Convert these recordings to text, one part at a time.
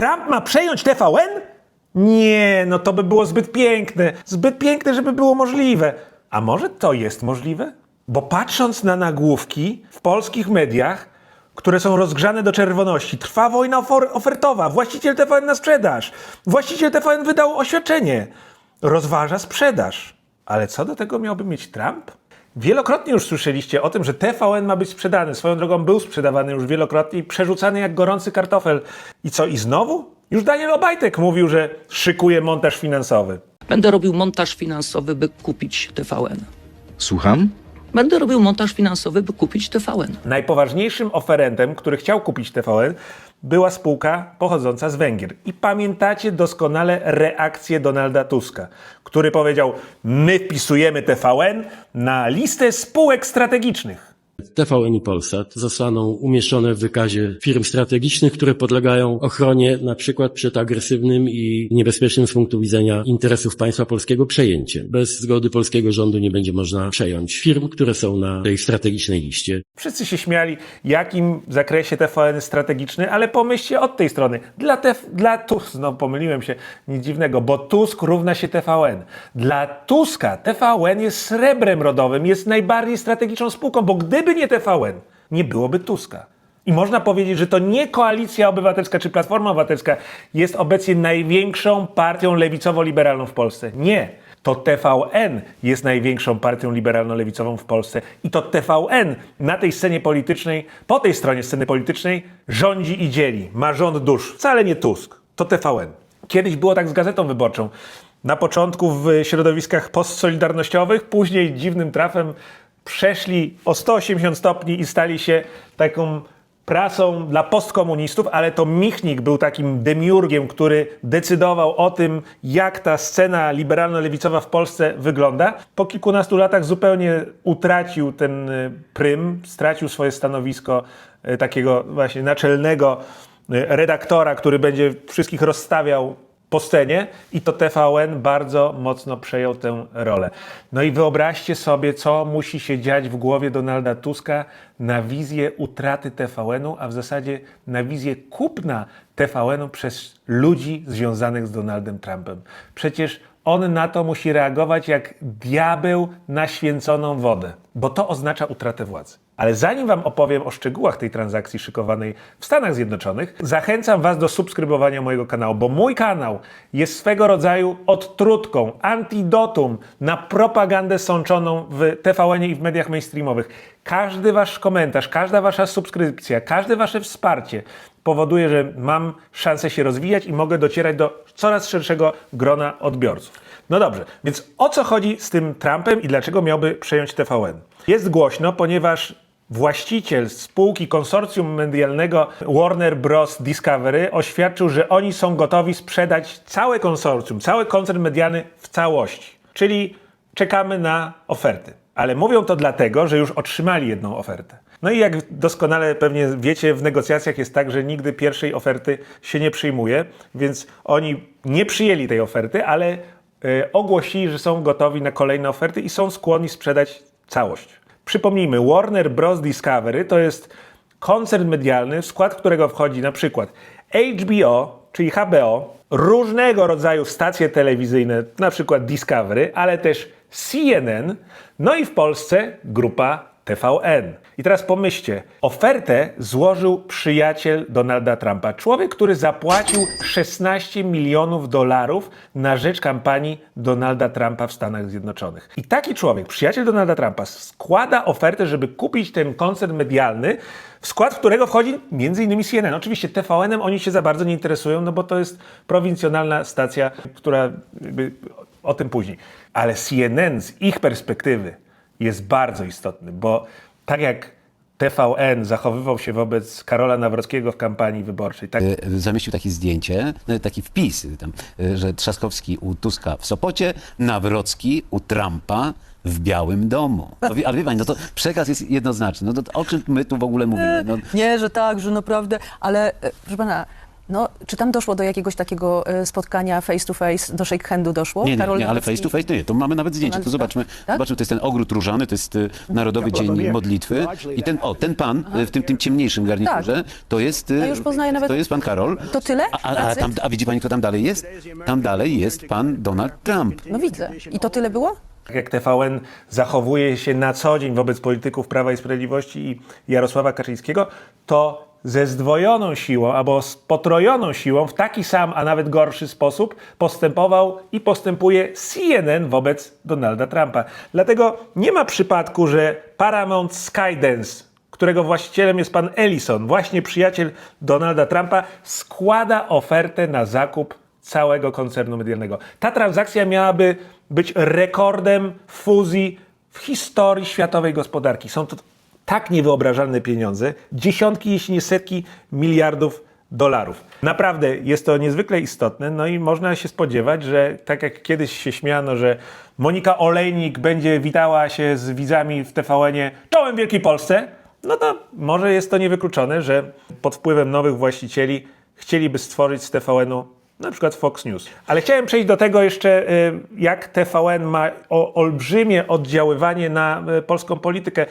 Trump ma przejąć TVN? Nie, no to by było zbyt piękne. Zbyt piękne, żeby było możliwe. A może to jest możliwe? Bo patrząc na nagłówki w polskich mediach, które są rozgrzane do czerwoności, trwa wojna ofertowa, właściciel TVN na sprzedaż, właściciel TVN wydał oświadczenie, rozważa sprzedaż. Ale co do tego miałby mieć Trump? Wielokrotnie już słyszeliście o tym, że TVN ma być sprzedany. Swoją drogą był sprzedawany już wielokrotnie i przerzucany jak gorący kartofel. I co, i znowu? Już Daniel Obajtek mówił, że szykuje montaż finansowy. Będę robił montaż finansowy, by kupić TVN. Słucham? Będę robił montaż finansowy, by kupić TVN. Najpoważniejszym oferentem, który chciał kupić TVN, była spółka pochodząca z Węgier. I pamiętacie doskonale reakcję Donalda Tuska, który powiedział: My wpisujemy TVN na listę spółek strategicznych. TVN i Polsat zostaną umieszczone w wykazie firm strategicznych, które podlegają ochronie na przykład przed agresywnym i niebezpiecznym z punktu widzenia interesów państwa polskiego przejęciem. Bez zgody polskiego rządu nie będzie można przejąć firm, które są na tej strategicznej liście. Wszyscy się śmiali, jakim zakresie TVN jest strategiczny, ale pomyślcie od tej strony. Dla, tef, dla Tusk, no pomyliłem się, nic dziwnego, bo Tusk równa się TVN. Dla Tuska TVN jest srebrem rodowym, jest najbardziej strategiczną spółką, bo gdyby nie TVN, nie byłoby Tuska. I można powiedzieć, że to nie Koalicja Obywatelska czy Platforma Obywatelska jest obecnie największą partią lewicowo-liberalną w Polsce. Nie. To TVN jest największą partią liberalno-lewicową w Polsce. I to TVN na tej scenie politycznej, po tej stronie sceny politycznej rządzi i dzieli. Ma rząd dusz. Wcale nie Tusk. To TVN. Kiedyś było tak z Gazetą Wyborczą. Na początku w środowiskach postsolidarnościowych, później dziwnym trafem przeszli o 180 stopni i stali się taką prasą dla postkomunistów, ale to Michnik był takim demiurgiem, który decydował o tym, jak ta scena liberalno-lewicowa w Polsce wygląda. Po kilkunastu latach zupełnie utracił ten y, prym, stracił swoje stanowisko y, takiego właśnie naczelnego y, redaktora, który będzie wszystkich rozstawiał po scenie i to TVN bardzo mocno przejął tę rolę. No i wyobraźcie sobie, co musi się dziać w głowie Donalda Tuska na wizję utraty TVN-u, a w zasadzie na wizję kupna TVN-u przez ludzi związanych z Donaldem Trumpem. Przecież on na to musi reagować jak diabeł na święconą wodę, bo to oznacza utratę władzy. Ale zanim Wam opowiem o szczegółach tej transakcji szykowanej w Stanach Zjednoczonych, zachęcam Was do subskrybowania mojego kanału, bo mój kanał jest swego rodzaju odtrutką, antidotum na propagandę sączoną w TVN i w mediach mainstreamowych. Każdy Wasz komentarz, każda Wasza subskrypcja, każde Wasze wsparcie powoduje, że mam szansę się rozwijać i mogę docierać do coraz szerszego grona odbiorców. No dobrze, więc o co chodzi z tym Trumpem i dlaczego miałby przejąć TVN? Jest głośno, ponieważ właściciel spółki konsorcjum medialnego Warner Bros. Discovery oświadczył, że oni są gotowi sprzedać całe konsorcjum, cały koncern medialny w całości. Czyli czekamy na oferty. Ale mówią to dlatego, że już otrzymali jedną ofertę. No i jak doskonale pewnie wiecie, w negocjacjach jest tak, że nigdy pierwszej oferty się nie przyjmuje, więc oni nie przyjęli tej oferty, ale e, ogłosili, że są gotowi na kolejne oferty i są skłonni sprzedać całość. Przypomnijmy, Warner Bros. Discovery to jest koncern medialny, w skład którego wchodzi na przykład HBO, czyli HBO, różnego rodzaju stacje telewizyjne, na przykład Discovery, ale też CNN, no i w Polsce grupa TVN. I teraz pomyślcie, ofertę złożył przyjaciel Donalda Trumpa, człowiek, który zapłacił 16 milionów dolarów na rzecz kampanii Donalda Trumpa w Stanach Zjednoczonych. I taki człowiek, przyjaciel Donalda Trumpa, składa ofertę, żeby kupić ten koncern medialny, w skład którego wchodzi m.in. CNN. Oczywiście TVN-em oni się za bardzo nie interesują, no bo to jest prowincjonalna stacja, która o tym później. Ale CNN z ich perspektywy jest bardzo istotny, bo tak jak TVN zachowywał się wobec Karola Nawrockiego w kampanii wyborczej, tak y, zamieścił takie zdjęcie, no, taki wpis, y, tam, y, że Trzaskowski u Tuska w Sopocie, Nawrocki u Trumpa w Białym Domu. Ale wie pani, no to przekaz jest jednoznaczny. No to o czym my tu w ogóle mówimy? No, Nie, że tak, że naprawdę, ale e, proszę pana, No, czy tam doszło do jakiegoś takiego e, spotkania face to face, do shake handu doszło? Nie, nie, Karol nie, ale face to face to nie. To mamy nawet zdjęcie. To zobaczmy, Tak? zobaczmy, to jest ten ogród różany, to jest y, Narodowy Dzień Modlitwy. I ten, o, ten pan y, w tym, tym ciemniejszym garniturze, to jest, Ja już poznaję nawet- to jest pan Karol. To tyle? A, a, tam, a widzi pani, kto tam dalej jest? Tam dalej jest pan Donald Trump. No widzę. I to tyle było? Tak jak TVN zachowuje się na co dzień wobec polityków Prawa i Sprawiedliwości i Jarosława Kaczyńskiego, to ze zdwojoną siłą albo z potrojoną siłą w taki sam, a nawet gorszy sposób postępował i postępuje CNN wobec Donalda Trumpa. Dlatego nie ma przypadku, że Paramount Skydance którego właścicielem jest pan Ellison, właśnie przyjaciel Donalda Trumpa, składa ofertę na zakup całego koncernu medialnego. Ta transakcja miałaby być rekordem fuzji w historii światowej gospodarki. Są to tak niewyobrażalne pieniądze, dziesiątki, jeśli nie setki miliardów dolarów. Naprawdę jest to niezwykle istotne, no i można się spodziewać, że tak jak kiedyś się śmiano, że Monika Olejnik będzie witała się z widzami w TVN-ie czołem Wielkiej Polsce, no to może jest to niewykluczone, że pod wpływem nowych właścicieli chcieliby stworzyć z TVN-u na przykład Fox News. Ale chciałem przejść do tego jeszcze, y, jak TVN ma olbrzymie oddziaływanie na y, polską politykę.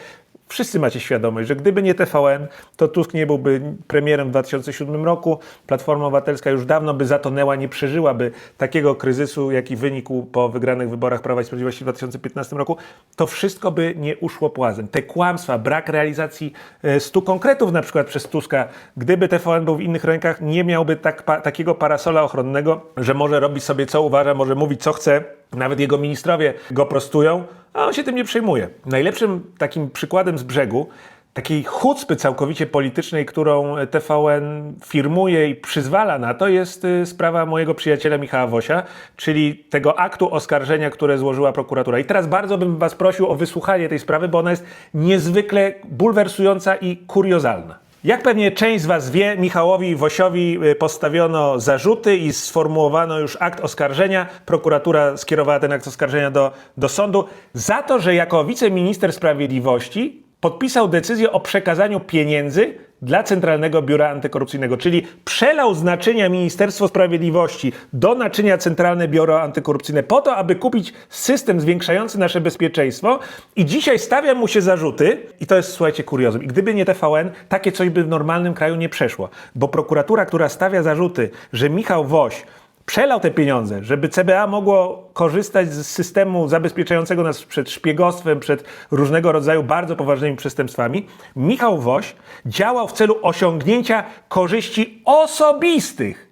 Wszyscy macie świadomość, że gdyby nie TVN, to Tusk nie byłby premierem w 2007 roku. Platforma Obywatelska już dawno by zatonęła, nie przeżyłaby takiego kryzysu, jaki wynikł po wygranych wyborach Prawa i Sprawiedliwości w 2015 roku. To wszystko by nie uszło płazem. Te kłamstwa, brak realizacji e, stu konkretów na przykład przez Tuska, gdyby TVN był w innych rękach, nie miałby tak, pa, takiego parasola ochronnego, że może robić sobie co uważa, może mówić co chce. Nawet jego ministrowie go prostują, a on się tym nie przejmuje. Najlepszym takim przykładem z brzegu takiej chucpy całkowicie politycznej, którą TVN firmuje i przyzwala na to, jest y, sprawa mojego przyjaciela Michała Wosia, czyli tego aktu oskarżenia, które złożyła prokuratura. I teraz bardzo bym was prosił o wysłuchanie tej sprawy, bo ona jest niezwykle bulwersująca i kuriozalna. Jak pewnie część z Was wie, Michałowi Wosiowi y, postawiono zarzuty i sformułowano już akt oskarżenia. Prokuratura skierowała ten akt oskarżenia do, do sądu za to, że jako wiceminister sprawiedliwości podpisał decyzję o przekazaniu pieniędzy dla Centralnego Biura Antykorupcyjnego, czyli przelał z naczynia Ministerstwo Sprawiedliwości do naczynia Centralne Biuro Antykorupcyjne po to, aby kupić system zwiększający nasze bezpieczeństwo i dzisiaj stawia mu się zarzuty i to jest, słuchajcie, kuriozum. I gdyby nie TVN, takie coś by w normalnym kraju nie przeszło, bo prokuratura, która stawia zarzuty, że Michał Woś przelał te pieniądze, żeby CBA mogło korzystać z systemu zabezpieczającego nas przed szpiegostwem, przed różnego rodzaju bardzo poważnymi przestępstwami, Michał Woś działał w celu osiągnięcia korzyści osobistych.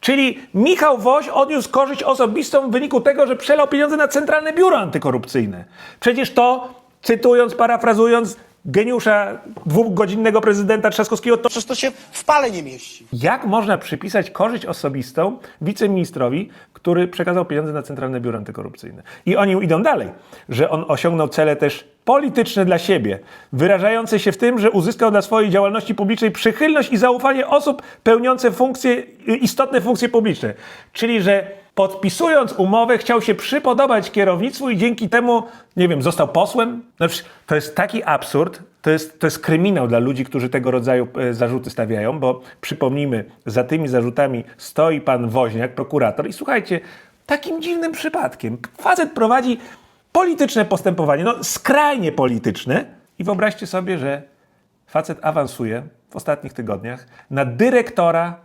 Czyli Michał Woś odniósł korzyść osobistą w wyniku tego, że przelał pieniądze na Centralne Biuro Antykorupcyjne. Przecież to, cytując, parafrazując geniusza dwugodzinnego prezydenta Trzaskowskiego, to Przecież to się w pale nie mieści. jak można przypisać korzyść osobistą wiceministrowi, który przekazał pieniądze na Centralne Biuro Antykorupcyjne? I oni idą dalej, że on osiągnął cele też polityczne dla siebie, wyrażające się w tym, że uzyskał dla swojej działalności publicznej przychylność i zaufanie osób pełniących funkcje, istotne funkcje publiczne. Czyli, że podpisując umowę chciał się przypodobać kierownictwu i dzięki temu, nie wiem, został posłem? Przecież to jest taki absurd, to jest, to jest kryminał dla ludzi, którzy tego rodzaju e, zarzuty stawiają, bo przypomnijmy, za tymi zarzutami stoi pan Woźniak, prokurator i słuchajcie, takim dziwnym przypadkiem facet prowadzi polityczne postępowanie, no skrajnie polityczne i wyobraźcie sobie, że facet awansuje w ostatnich tygodniach na dyrektora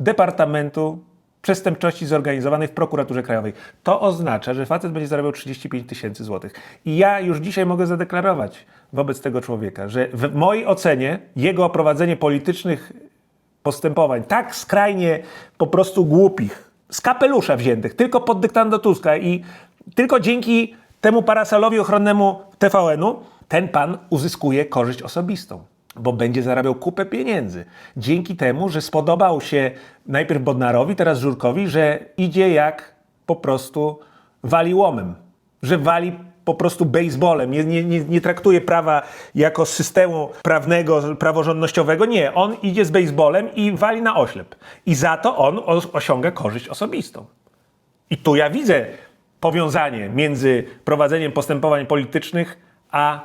Departamentu Przestępczości Zorganizowanej w Prokuraturze Krajowej. To oznacza, że facet będzie zarabiał 35 tysięcy złotych. I ja już dzisiaj mogę zadeklarować wobec tego człowieka, że w mojej ocenie jego prowadzenie politycznych postępowań tak skrajnie po prostu głupich, z kapelusza wziętych, tylko pod dyktando Tuska i tylko dzięki temu parasolowi ochronnemu TVN-u ten pan uzyskuje korzyść osobistą, bo będzie zarabiał kupę pieniędzy. Dzięki temu, że spodobał się najpierw Bodnarowi, teraz Żurkowi, że idzie jak po prostu wali łomem, że wali po prostu baseballem, nie, nie, nie, nie traktuje prawa jako systemu prawnego, praworządnościowego. Nie, on idzie z baseballem i wali na oślep. I za to on os- osiąga korzyść osobistą. I tu ja widzę powiązanie między prowadzeniem postępowań politycznych a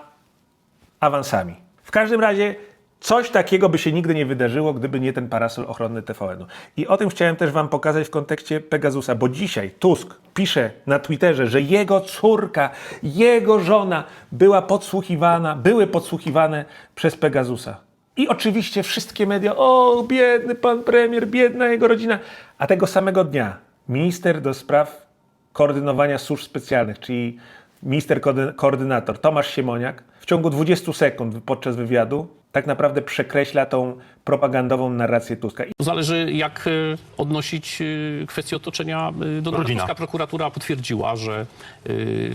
awansami. W każdym razie Coś takiego by się nigdy nie wydarzyło, gdyby nie ten parasol ochronny TVN-u. I o tym chciałem też Wam pokazać w kontekście Pegasusa, bo dzisiaj Tusk pisze na Twitterze, że jego córka, jego żona była podsłuchiwana, były podsłuchiwane przez Pegasusa. I oczywiście wszystkie media, o biedny pan premier, biedna jego rodzina. A tego samego dnia minister do spraw koordynowania służb specjalnych, czyli minister koordy- koordynator Tomasz Siemoniak w ciągu 20 sekund podczas wywiadu tak naprawdę przekreśla tą propagandową narrację Tuska. Zależy, jak e, odnosić e, kwestię otoczenia e, Donalda Rodzina. Tuska. Prokuratura potwierdziła, że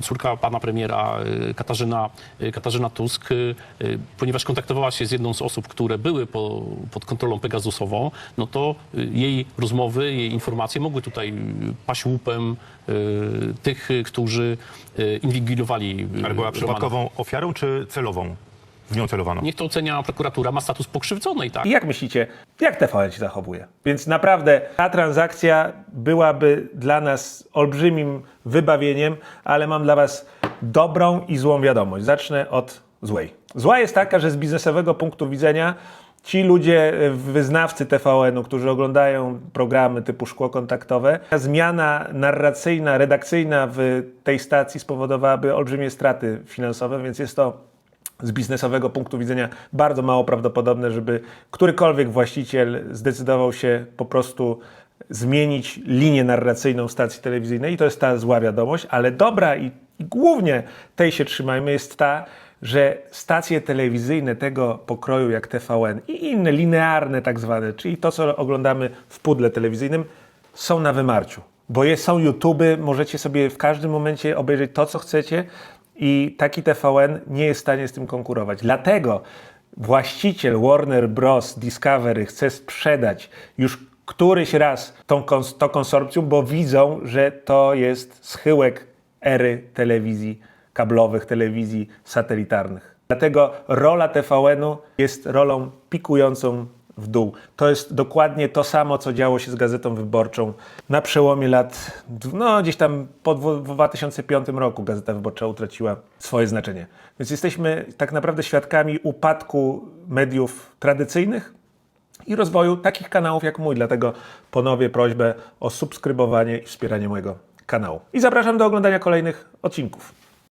córka pana premiera Katarzyna, Katarzyna Tusk, ponieważ kontaktowała się z jedną z osób, które były po, pod kontrolą Pegasusową, no to jej rozmowy, jej informacje mogły tutaj paść łupem tych, którzy inwigilowali Ale była przypadkową ofiarą czy celową? W nią celowano. Niech to ocenia prokuratura, ma status pokrzywdzonej, tak? I jak myślicie, jak TVN się zachowuje? Więc naprawdę ta transakcja byłaby dla nas olbrzymim wybawieniem, ale mam dla Was dobrą i złą wiadomość. Zacznę od złej. Zła jest taka, że z biznesowego punktu widzenia ci ludzie, y, wyznawcy TVN-u, którzy oglądają programy typu szkło kontaktowe, zmiana narracyjna, redakcyjna w tej stacji spowodowałaby olbrzymie straty finansowe, więc jest to z biznesowego punktu widzenia bardzo mało prawdopodobne, żeby którykolwiek właściciel zdecydował się po prostu zmienić linię narracyjną stacji telewizyjnej. I to jest ta zła wiadomość, ale dobra i głównie tej się trzymajmy jest ta, że stacje telewizyjne tego pokroju jak TVN i inne linearne tak zwane, czyli to co oglądamy w pudle telewizyjnym są na wymarciu. Bo jest, są YouTube, możecie sobie w każdym momencie obejrzeć to, co chcecie i taki TVN nie jest w stanie z tym konkurować. Dlatego właściciel Warner Bros. Discovery chce sprzedać już któryś raz tą, to konsorcjum, bo widzą, że to jest schyłek ery telewizji kablowych, telewizji satelitarnych. Dlatego rola TVN-u jest rolą pikującą w dół. To jest dokładnie to samo, co działo się z Gazetą Wyborczą na przełomie lat, no gdzieś tam po dwu- w 2005 roku Gazeta Wyborcza utraciła swoje znaczenie. Więc jesteśmy tak naprawdę świadkami upadku mediów tradycyjnych i rozwoju takich kanałów jak mój. Dlatego ponowię prośbę o subskrybowanie i wspieranie mojego kanału. I zapraszam do oglądania kolejnych odcinków.